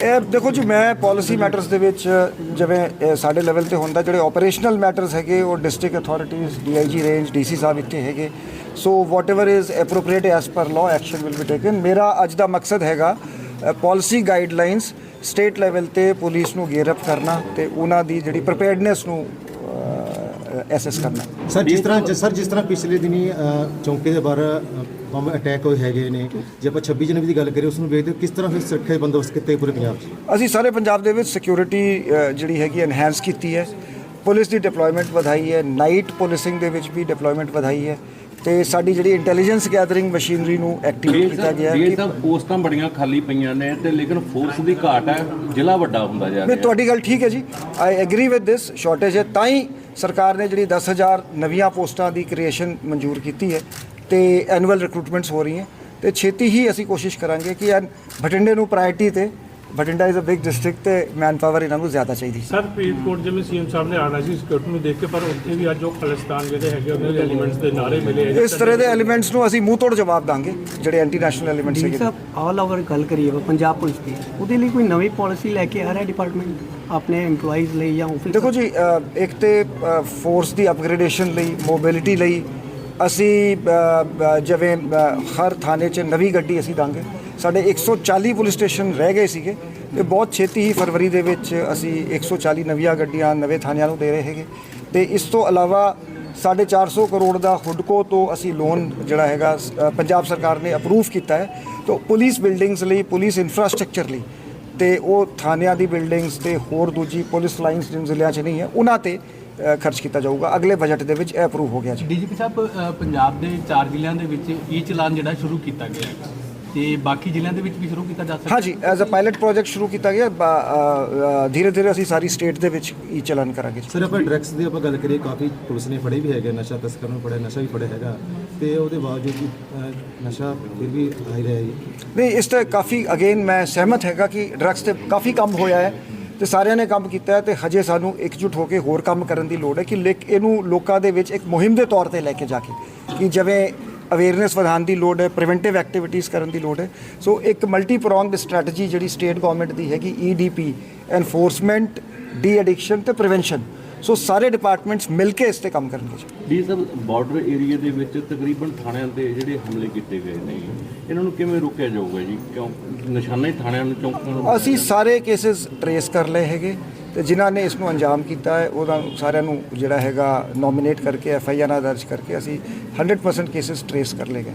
ਇਹ ਦੇਖੋ ਜੀ, ਮੈਂ ਪਾਲਿਸੀ ਮੈਟਰਸ ਦੇ ਵਿੱਚ ਜਿਵੇਂ ਸਾਡੇ ਲੈਵਲ ਤੇ ਹੁੰਦਾ, ਜਿਹੜੇ ਆਪਰੇਸ਼ਨਲ ਮੈਟਰਸ ਹੈਗੇ, ਉਹ district authorities DIG range DC ਸਾਹਿਬ ਇੱਥੇ ਹੈਗੇ। So whatever is appropriate as per law action will be taken ਮੇਰਾ ਅੱਜ ਦਾ ਮਕਸਦ ਹੈਗਾ ਪਾਲਿਸੀ ਗਾਈਡਲਾਈਨਸ ਸਟੇਟ ਲੈਵਲ ਤੇ ਪੁਲਿਸ ਨੂੰ ਗੇਅਰ ਅਪ ਕਰਨਾ ਤੇ ਉਹਨਾਂ ਦੀ ਜਿਹੜੀ ਪ੍ਰੀਪੇਅਰਡਨੈਸ ਨੂੰ ਐਸੈਸ ਕਰਨਾ। ਸਰ ਜਿਸ ਤਰ੍ਹਾਂ ਸਰ ਜਿਸ ਤਰ੍ਹਾਂ ਪਿਛਲੇ ਦਿਨੀ ਚੌਂਕੇ ਦੇ ਬਾਹਰ ਬੰਬ ਅਟੈਕ ਹੋਏ ਹੈਗੇ ਨੇ ਜੇ ਆਪਾਂ 26 ਜਨਵਰੀ ਦੀ ਗੱਲ ਕਰੀਏ ਉਸ ਨੂੰ ਵੇਖਦੇ ਹੋ ਕਿਸ ਤਰ੍ਹਾਂ ਫਿਰ ਸੁਰੱਖਿਆ ਦੇ ਬੰਦੋਬਸਤ ਕੀਤੇ ਪੂਰੇ ਪੰਜਾਬ 'ਚ? ਅਸੀਂ ਸਾਰੇ ਪੰਜਾਬ ਦੇ ਵਿੱਚ ਸਿਕਿਉਰਿਟੀ ਜਿਹੜੀ ਹੈਗੀ ਐਨਹਾਂਸ ਕੀਤੀ ਹੈ। ਪੁਲਿਸ ਦੀ ਡਿਪਲੋਇਮੈਂਟ ਵਧਾਈ ਹੈ ਨਾਈਟ ਪੁਲਿਸਿੰਗ ਦੇ ਵਿੱਚ ਵੀ ਡਿਪਲੋਇਮੈਂਟ ਵਧਾਈ ਹੈ ਤੇ ਸਾਡੀ ਜਿਹੜੀ ਇੰਟੈਲੀਜੈਂਸ ਗੈਦਰਿੰਗ ਮਸ਼ੀਨਰੀ ਨੂੰ ਐਕਟੀਵੇਟ ਕੀਤਾ ਗਿਆ ਹੈ ਇਹ ਕਿ ਤਾਂ ਪੋਸਟਾਂ ਬੜੀਆਂ ਖਾਲੀ ਪਈਆਂ ਨੇ ਤੇ ਲੇਕਿਨ ਫੋਰਸ ਦੀ ਘਾਟ ਹੈ ਜ਼ਿਲ੍ਹਾ ਵੱਡਾ ਹੁੰਦਾ ਜਾ ਰਿਹਾ ਤੁਹਾਡੀ ਗੱਲ ਠੀਕ ਹੈ ਜੀ। I agree with this shortage ਹੈ ਤਾਂ ਹੀ ਸਰਕਾਰ ਨੇ ਜਿਹੜੀ 10000 ਨਵੀਆਂ ਪੋਸਟਾਂ ਦੀ ਕ੍ਰੀਏਸ਼ਨ ਮਨਜ਼ੂਰ ਕੀਤੀ ਹੈ ਤੇ ਐਨੂਅਲ ਰਿਕਰੂਟਮੈਂਟਸ ਹੋ ਰਹੀਆਂ ਤੇ ਛੇਤੀ ਹੀ ਅਸੀਂ ਕੋਸ਼ਿਸ਼ ਕਰਾਂਗੇ ਕਿ ਇਹ ਬਠਿੰਡੇ ਨੂੰ ਪ੍ਰਾਇੋਰਟੀ ਤੇ Bathinda is a big district ਤੇ ਮੈਨ ਪਾਵਰ ਇਹਨਾਂ ਨੂੰ ਜ਼ਿਆਦਾ ਚਾਹੀਦੀ ਸਰ ਫਰੀਦਕੋਟ ਜਿਵੇਂ ਸੀਐਮ ਸਾਹਿਬ ਨੇ ਆਣਾ ਸੀ ਸਿਕਿਉਰਿਟੀ ਨੂੰ ਦੇਖ ਕੇ ਪਰ ਉੱਥੇ ਵੀ ਅੱਜ ਉਹ ਖਾਲਿਸਤਾਨ ਜਿਹੜੇ ਹੈਗੇ ਉਹਨਾਂ ਦੇ ਐਲੀਮੈਂਟਸ ਦੇ ਨਾਰੇ ਮਿਲੇ। ਇਸ ਤਰ੍ਹਾਂ ਦੇ ਐਲੀਮੈਂਟਸ ਨੂੰ ਅਸੀਂ ਮੂੰਹ ਤੋੜ ਜਵਾਬ ਦਾਂਗੇ ਜਿਹੜੇ ਐਂਟੀ ਨੈਸ਼ਨਲ ਐਲੀਮੈਂਟਸ ਹੈਗੇ ਸਾਹਿਬ ਆਲ ਓਵਰ ਗੱਲ ਕਰੀਏ ਵਾ ਪੰਜਾਬ ਪੁਲਿਸ ਦੀ ਉਹਦੇ ਲਈ ਕੋਈ ਨਵੀਂ ਪਾਲਿਸੀ ਲੈ ਕੇ ਆ ਰਿਹਾ ਡਿਪਾਰਟਮੈਂਟ ਆਪਣੇ EMPLOYEES ਲਈ ਜਾਂ ਆਫਿਸ ਦੇਖੋ ਜੀ ਇੱਕ ਤੇ ਫੋਰਸ ਦੀ ਅਪਗ੍ਰੇਡੇਸ਼ਨ ਲਈ ਮੋਬਿਲਿਟੀ ਲਈ ਅਸੀਂ ਜਿਵੇਂ ਹਰ ਥਾਣੇ 'ਚ ਨਵੀਂ ਗੱਡੀ ਅਸੀਂ ਦਾਂਗੇ। ਸਾਡੇ 140 ਪੁਲਿਸ ਸਟੇਸ਼ਨ ਰਹਿ ਗਏ ਸੀਗੇ ਤੇ ਬਹੁਤ ਛੇਤੀ ਹੀ ਫਰਵਰੀ ਦੇ ਵਿੱਚ ਅਸੀਂ 140 ਨਵੀਆਂ ਗੱਡੀਆਂ ਨਵੇਂ ਥਾਣਿਆਂ ਨੂੰ ਦੇ ਰਹੇ ਹੈਗੇ। ਤੇ ਇਸ ਤੋਂ ਇਲਾਵਾ 450 ਕਰੋੜ ਦਾ ਹੁਡਕੋ ਤੋਂ ਅਸੀਂ ਲੋਨ ਜਿਹੜਾ ਹੈਗਾ ਪੰਜਾਬ ਸਰਕਾਰ ਨੇ ਅਪਰੂਵ ਕੀਤਾ ਹੈ। ਤੋਂ ਪੁਲਿਸ ਬਿਲਡਿੰਗਸ ਲਈ, ਪੁਲਿਸ ਇਨਫਰਾਸਟ੍ਰਕਚਰ ਲਈ ਤੇ ਉਹ ਥਾਣਿਆਂ ਦੀ ਬਿਲਡਿੰਗਸ ਤੇ ਹੋਰ ਦੂਜੀ ਪੁਲਿਸ ਲਾਈਨਸ ਜਿਨ ਜ਼ਿਲ੍ਹਿਆਂ 'ਚ ਨਹੀਂ ਹੈ, ਉਹਨਾਂ ਤੇ ਖਰਚ ਕੀਤਾ ਜਾਊਗਾ। ਅਗਲੇ ਬਜਟ ਦੇ ਵਿੱਚ ਇਹ ਅਪਰੂਵ ਹੋ ਗਿਆ ਜੀ। ਡੀਜੀਪੀ ਸਾਹਿਬ ਪੰਜਾਬ ਦੇ ਚਾਰ ਜ਼ਿਲ੍ਹਿਆਂ ਦੇ ਵਿੱਚ ਈ ਚਲਾਨ ਜਿਹੜਾ ਸ਼ੁਰੂ ਕੀਤਾ ਗਿਆ ਹੈ। ਤੇ ਬਾਕੀ ਜ਼ਿਲ੍ਹਿਆਂ ਦੇ ਵਿੱਚ ਵੀ ਸ਼ੁਰੂ ਕੀਤਾ ਜਾ ਸਕਦਾ ਹਾਂਜੀ ਐਜ਼ ਅ ਪਾਇਲਟ ਪ੍ਰੋਜੈਕਟ ਸ਼ੁਰੂ ਕੀਤਾ ਗਿਆ ਧੀਰੇ ਧੀਰੇ ਅਸੀਂ ਸਾਰੀ ਸਟੇਟ ਦੇ ਵਿੱਚ ਹੀ ਚਲਾਨ ਕਰਾਂਗੇ ਸਰ ਆਪਾਂ ਡਰੱਗਸ ਦੀ ਆਪਾਂ ਗੱਲ ਕਰੀਏ ਕਾਫੀ ਪੁਲਿਸ ਨੇ ਫੜੇ ਵੀ ਹੈਗੇ ਨਸ਼ਾ ਤਸਕਰ ਨੂੰ ਫੜਿਆ ਨਸ਼ਾ ਵੀ ਫੜਿਆ ਹੈਗਾ। ਤੇ ਉਹਦੇ ਬਾਵਜੂਦ ਵੀ ਨਸ਼ਾ ਫਿਰ ਵੀ ਆ ਹੀ ਰਿਹਾ ਜੀ। ਨਹੀਂ ਇਸ ਤੇ ਕਾਫੀ ਅਗੇਨ ਮੈਂ ਸਹਿਮਤ ਹੈਗਾ ਕਿ ਡਰੱਗਸ ਤੇ ਕਾਫੀ ਕੰਮ ਹੋਇਆ ਹੈ ਤੇ ਸਾਰਿਆਂ ਨੇ ਕੰਮ ਕੀਤਾ ਹੈ ਤੇ ਹਜੇ ਸਾਨੂੰ ਇਕਜੁੱਟ ਹੋ ਕੇ ਹੋਰ ਕੰਮ ਕਰਨ ਦੀ ਲੋੜ ਹੈ ਕਿ ਲੇਕ ਇਹਨੂੰ ਲੋਕਾਂ ਦੇ ਵਿੱਚ ਇੱਕ ਮੁਹਿੰਮ ਦੇ ਤੌਰ ਤੇ ਲੈ ਕੇ ਜਾ ਕੇ ਕਿ ਜਿਵੇਂ ਅਵੇਅਰਨੈਸ ਵਧਾਉਣ ਦੀ ਲੋੜ ਹੈ ਪ੍ਰੀਵੈਂਟਿਵ ਐਕਟੀਵਿਟੀਜ਼ ਕਰਨ ਦੀ ਲੋੜ ਹੈ। ਸੋ ਇੱਕ ਮਲਟੀ ਪ੍ਰੋਂਗਡ ਸਟ੍ਰੈਟਜੀ ਜਿਹੜੀ ਸਟੇਟ ਗਵਰਨਮੈਂਟ ਦੀ ਹੈਗੀ ਈਡੀਪੀ ਐਨਫੋਰਸਮੈਂਟ ਡੀ ਐਡਿਕਸ਼ਨ ਤੇ ਪ੍ਰੀਵੈਂਸ਼ਨ ਸੋ ਸਾਰੇ ਡਿਪਾਰਟਮੈਂਟਸ ਮਿਲ ਕੇ ਇਸ ਤੇ ਕੰਮ ਕਰਨਗੇ ਜੀ। ਸਭ ਬਾਰਡਰ ਏਰੀਆ ਦੇ ਵਿੱਚ ਤਕਰੀਬਨ ਥਾਣਿਆਂ ਤੇ ਜਿਹੜੇ ਹਮਲੇ ਕੀਤੇ ਗਏ ਨੇ ਇਹਨਾਂ ਨੂੰ ਕਿਵੇਂ ਰੋਕਿਆ ਜਾਊਗਾ ਜੀ? ਕਿਉਂ? ਨਿਸ਼ਾਨਾ ਹੀ ਥਾਣਿਆਂ ਨੂੰ ਚੌਂਕਾਂ ਨੂੰ ਅਸੀਂ ਸਾਰੇ ਕੇसेस ਟਰੇਸ ਕਰ ਲਏ ਹੈਗੇ। ਤੇ ਜਿਨ੍ਹਾਂ ਨੇ ਇਸ ਨੂੰ ਅੰਜਾਮ ਕੀਤਾ ਹੈ ਉਹਨਾਂ ਸਾਰਿਆਂ ਨੂੰ ਜਿਹੜਾ ਹੈਗਾ ਨੋਮੀਨੇਟ ਕਰਕੇ ਐਫ ਆਈ ਆਰ ਦਰਜ ਕਰਕੇ ਅਸੀਂ 100% ਕੇਸਸ ਟ੍ਰੇਸ ਕਰ ਲਏ ਗਏ।